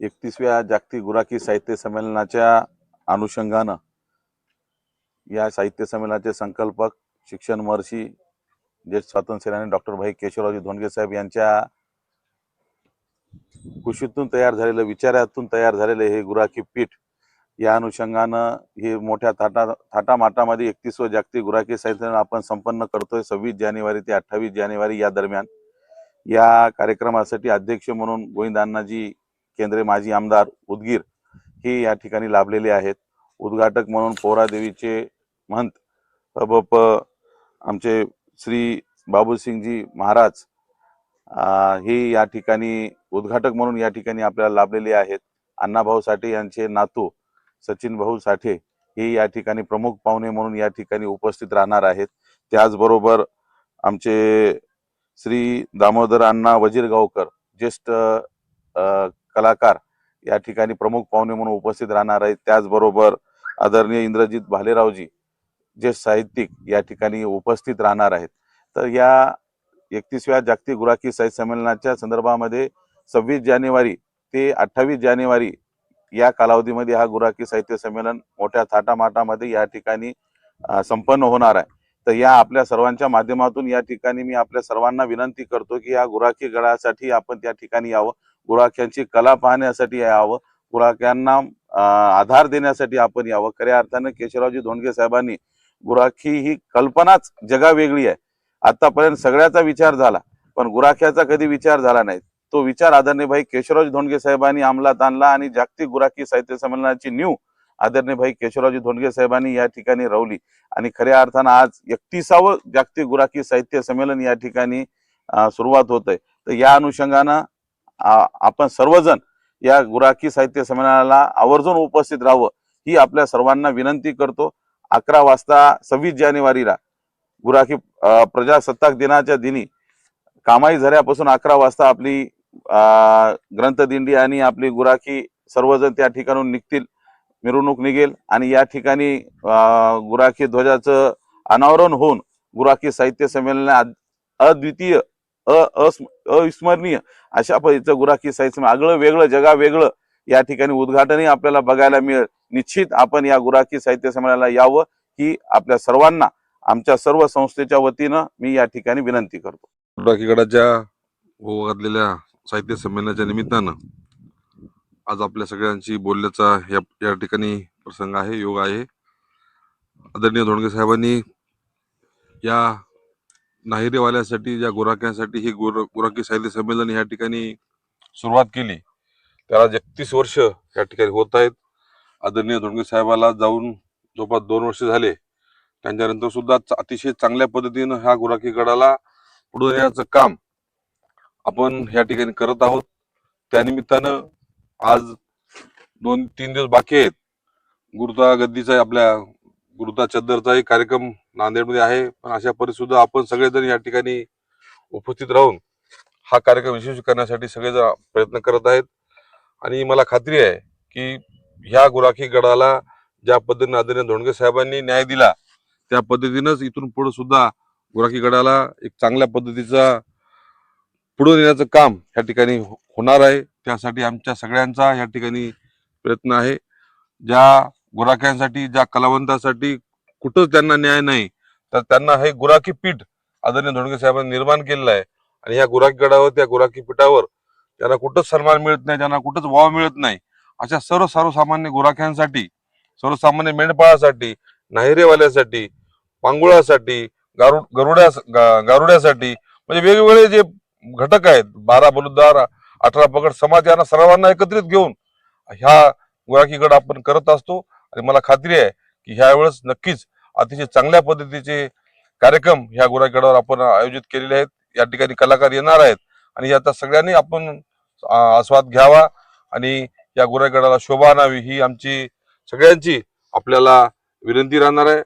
एकतीसव्या जागतिक गुराखी साहित्य संमेलनाच्या अनुषंगानं या साहित्य संमेलनाचे संकल्पक शिक्षण महर्षी ज्येष्ठ स्वातंत्र्यसेनानी डॉक्टर भाई केशवरावजी धोंडगे साहेब यांच्या कुशीतून तयार झालेलं विचारातून तयार झालेलं हे गुराखी पीठ या अनुषंगानं हे मोठ्या थाटा थाटामाटामध्ये एकतीसवं जागतिक गुराखी साहित्य आपण संपन्न करतोय सव्वीस जानेवारी ते अठ्ठावीस जानेवारी या दरम्यान. या कार्यक्रमासाठी अध्यक्ष म्हणून गोविंद अण्णाजी केंद्रे माजी आमदार उदगीर हे या ठिकाणी लाभलेले आहेत. उद्घाटक म्हणून पोहरादेवीचे महंत अबप आमचे श्री बाबूसिंगजी महाराज हे या ठिकाणी उद्घाटक म्हणून या ठिकाणी आपल्याला लाभलेले आहेत. अण्णाभाऊ साठे यांचे नातू सचिन भाऊ साठे हे या ठिकाणी प्रमुख पाहुणे म्हणून या ठिकाणी उपस्थित राहणार आहेत. त्याचबरोबर आमचे श्री दामोदर अण्णा वजीरगावकर ज्येष्ठ कलाकार या ठिकाणी प्रमुख पाहुणे म्हणून उपस्थित राहणार आहेत. त्याचबरोबर आदरणीय इंद्रजित भालेरावजी जे साहित्यिक या ठिकाणी उपस्थित राहणार आहेत. तर या एकतीसव्या जागतिक गुराखी साहित्य संमेलनाच्या संदर्भामध्ये सव्वीस जानेवारी ते अठ्ठावीस जानेवारी या कालावधीमध्ये हा गुराखी साहित्य संमेलन मोठ्या थाटामाटामध्ये या ठिकाणी संपन्न होणार आहे. तर या आपल्या सर्वांच्या माध्यमातून या ठिकाणी मी आपल्या सर्वांना विनंती करतो की या गुराखी गडासाठी आपण त्या ठिकाणी यावं. गुराख्यांची कला पाहण्यासाठी यावं. गुराख्यांना आधार देण्यासाठी आपण यावं. खऱ्या अर्थानं केशवरावजी धोंडगे साहेबांनी गुराखी ही कल्पनाच जगावेगळी आहे. आतापर्यंत सगळ्याचा विचार झाला पण गुराख्याचा कधी विचार झाला नाही. तो विचार आदरणीय भाई केशवरावजी धोंडगे साहेबांनी अंमलात आणला आणि जागतिक गुराखी साहित्य संमेलनाची न्यू आदरणीय भाई केशवरावजी धोंडगे साहेबांनी या ठिकाणी रवली. आणि खऱ्या अर्थानं आज एकतीसावं जागतिक गुराखी साहित्य संमेलन या ठिकाणी सुरुवात होत आहे तर या अनुषंगानं आपण सर्वजण या गुराखी साहित्य संमेलनाला आवर्जून उपस्थित राहावं ही आपल्या सर्वांना विनंती करतो. अकरा वाजता सव्वीस जानेवारीला गुराखी प्रजासत्ताक दिनाच्या दिनी कामाई झऱ्यापासून अकरा वाजता आपली ग्रंथदिंडी आणि आपली गुराखी सर्वजण त्या ठिकाणून निघतील मिरवणूक निघेल आणि या ठिकाणी अं, गुराखी ध्वजाचं अनावरण होऊन गुराखी साहित्य संमेलन अद्वितीय अविस्मरणीय अशा पद्धतीचं गुराखी साहित्य आगळं वेगळं जगा वेगळं या ठिकाणी उद्घाटनही आपल्याला बघायला मिळेल. निश्चित आपण या गुराखी साहित्य संमेलनाला यावं ही आपल्या सर्वांना आमच्या सर्व संस्थेच्या वतीनं मी या ठिकाणी विनंती करतो. गुराखीगडाच्या घातलेल्या साहित्य संमेलनाच्या निमित्तानं आज आपल्या सगळ्यांशी बोलण्याचा या या ठिकाणी प्रसंग आहे योग आहे. आदरणीय धोंडगे साहेबांनी या नाहिरेवाल्यासाठी ज्या गुराख्यांसाठी ही गुर गुराखी साहित्य संमेलन या ठिकाणी सुरुवात केली त्याला एकतीस वर्ष या ठिकाणी होत आहेत. आदरणीय धोंडगे साहेबाला जाऊन जवळपास दोन वर्ष झाले. त्यांच्यानंतर सुद्धा अतिशय चांगल्या पद्धतीनं ह्या गुराखी गडाला पुढे नेण्याचं काम आपण या ठिकाणी करत आहोत. त्यानिमित्तानं आज दोन तीन दिवस बाकी आहेत. गुरुता गद्दीचा आपल्या गुरुता चद्दरचाही कार्यक्रम नांदेडमध्ये आहे. पण अशा परिस्थितीत आपण सगळेजण या ठिकाणी उपस्थित राहून हा कार्यक्रम यशस्वी करण्यासाठी सगळेजण प्रयत्न करत आहेत. आणि मला खात्री आहे की ह्या गुराखी गडाला ज्या पद्धतीने आदरणीय धोंडगे साहेबांनी न्याय दिला त्या पद्धतीनंच इथून पुढे सुद्धा गुराखी गडाला एक चांगल्या पद्धतीचा पुढे नेण्याचं काम या ठिकाणी हो- होणार आहे. त्यासाठी आमच्या सगळ्यांचा या ठिकाणी प्रयत्न आहे. ज्या गुराख्यांसाठी ज्या कलावंतासाठी कुठंच त्यांना न्याय नाही तर त्यांना हे गुराखी पीठ आदरणीय धोंडगे साहेबांनी निर्माण केलेलं आहे. आणि ह्या गुराखी गडावर त्या गुराखी पीठावर त्यांना कुठंच सन्मान मिळत नाही त्यांना कुठंच वाव मिळत नाही अशा सर्व सर्वसामान्य गुराख्यांसाठी सर्वसामान्य मेंढपाळासाठी नाहिरेवाल्यासाठी पांगुळासाठी गारु गरुड्या गा- गारुड्यासाठी म्हणजे वेगवेगळे जे घटक आहेत बारा बलुद्दार अठरा पगड समाज यांना सर्वांना एकत्रित घेऊन ह्या गुराखी गड आपण करत असतो. आणि मला खात्री आहे की ह्यावेळेस नक्कीच अतिशय चांगल्या पद्धतीचे कार्यक्रम ह्या गुराखेडावर आपण आयोजित केलेले आहेत. या ठिकाणी कलाकार येणार आहेत आणि आता सगळ्यांनी आपण आस्वाद घ्यावा आणि या गुराखेडाला शोभा आणावी ही आमची सगळ्यांची आपल्याला विनंती राहणार आहे.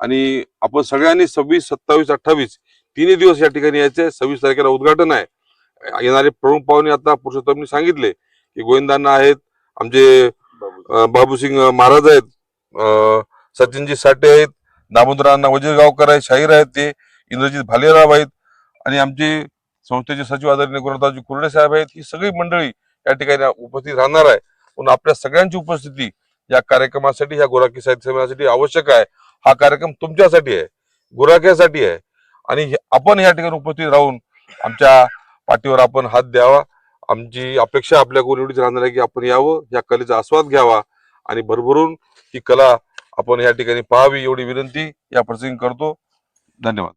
आणि आपण सगळ्यांनी सव्वीस सत्तावीस अठ्ठावीस तिन्ही दिवस या ठिकाणी यायचे. सव्वीस तारखेला उद्घाटन आहे. येणारे प्रमुख पाहुणे आता पुरुषोत्तमनी सांगितले की गोविंदांना आहेत आमचे बाबूसिंग महाराज आहेत. सचिनजी साठे आहेत. दामोदरांना वजीरगावकर आहेत शाहीर आहेत ते. इंद्रजित भालेराव आहेत. आणि आमचे संस्थेचे सचिव आदरणीय गुरुदाजी कुर्डे साहेब आहेत. ही सगळी मंडळी या ठिकाणी उपस्थित राहणार आहे. पण आपल्या सगळ्यांची उपस्थिती या कार्यक्रमासाठी ह्या गुराखी साहित्य संमेलनासाठी आवश्यक आहे. हा कार्यक्रम तुमच्यासाठी आहे. गुराख्यासाठी आहे. आणि हे- आपण या ठिकाणी उपस्थित राहून आमच्या पाठीवर आपण हात द्यावा. आमची अपेक्षा आपल्याकडून एवढीच राहणार आहे की आपण यावं या कलेचा आस्वाद घ्यावा आणि भरभरून ही कला आपण या ठिकाणी पाहावी एवढी विनंती या प्रसंगी करतो. धन्यवाद.